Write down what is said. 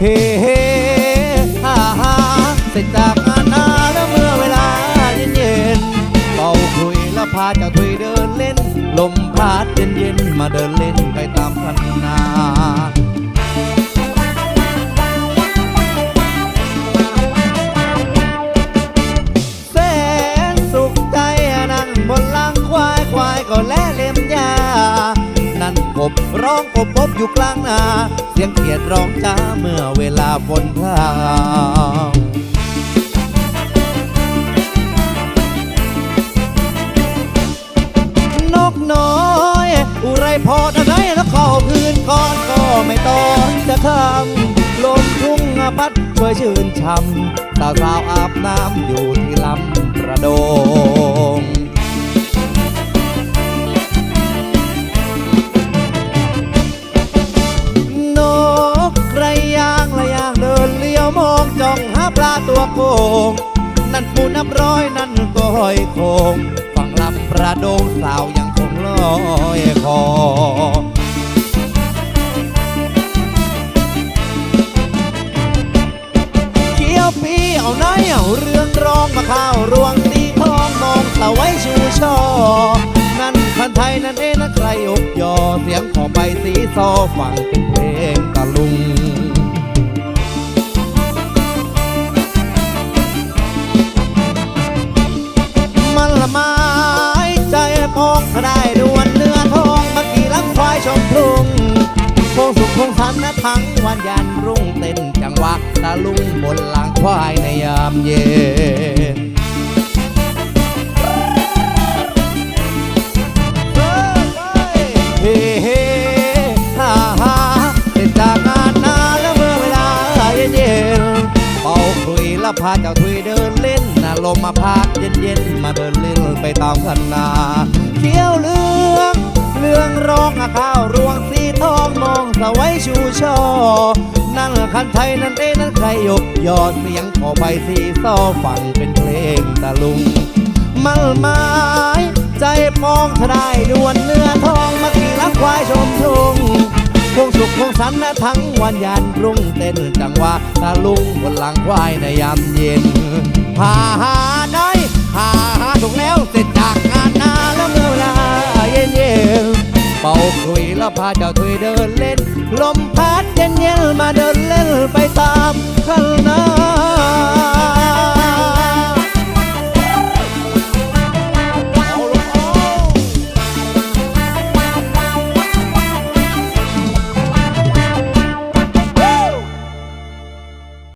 เฮ้เฮ้ฮ่าฮ่าเสร็จจากงานนาแล้วเมื่อเวลาเย็นเย็นเป่าคุยแล้วพาเจ้าทุยเดินเล่น ลมพัดเย็นเย็นมาเดินเล่นไปตามคันนาแสนสุขใจนั่งบนหลังควายควายก็แลเล็มยา บ ร้องกบพบอยู่กลางนาเสียงเขียดร้องจ้าเมื่อเวลาฝนพรางนกน้อย อุไรพอทนายแล้วเข้าพื้นก่อนก็ไม่ต้องจะคำลมทุ่งพัดช่วยชื่นช่ำสาวสาวอาบน้ำอยู่ที่ลำประโด โกง นั่นปูนับร้อยนั่นก็หอยโคงฝั่งลำประโดงสาวยังคงลอยคอเขียวปีเอาไหนเอาเรื่องร้องมาข้าวรวงตีทองมองสาวไว้ชูช่อนั่นคันไทยนั่นเองนะใครอกยอเสียงขอไปสีซอฟังเป็นเพลง ทั้งวันยันรุ่งเต้นจังหวะตะลุงบนหลังควายในยามเย็นเฮ้เฮ้ฮ่าฮ่าเสร็จจากงานนาแล้วเมื่อเวลาเย็นเย็นๆเป่าคุยแล้วพาเจ้าทุยเดินเล่นน่ะลมมาพัดเย็นเย็นๆมาเดินเล่นไปตามคันนาเขียวเหลืองเหลืองร้องอะข้า ชอ นั่งคันไทยนั่นเองนั้นใครยกยอดเสียงขอใบสีซ้อฟังเป็นเพลงตะลุงมั่นหมายใจมองถ้าได้ดวนเนื้อทองมาขี่ลักควายชมทุ่งคงสุขคงสันนะทั้งวันยันรุ่งเต้นจังหวะตะลุงบนหลังควายในยามเย็นหาหาน้อยหาหาถูกแล้วเสร็จจากงานนาแล้วเมื่อเวลาเย็นเย็นๆเป่าคุยแล้วพาเจ้าทุย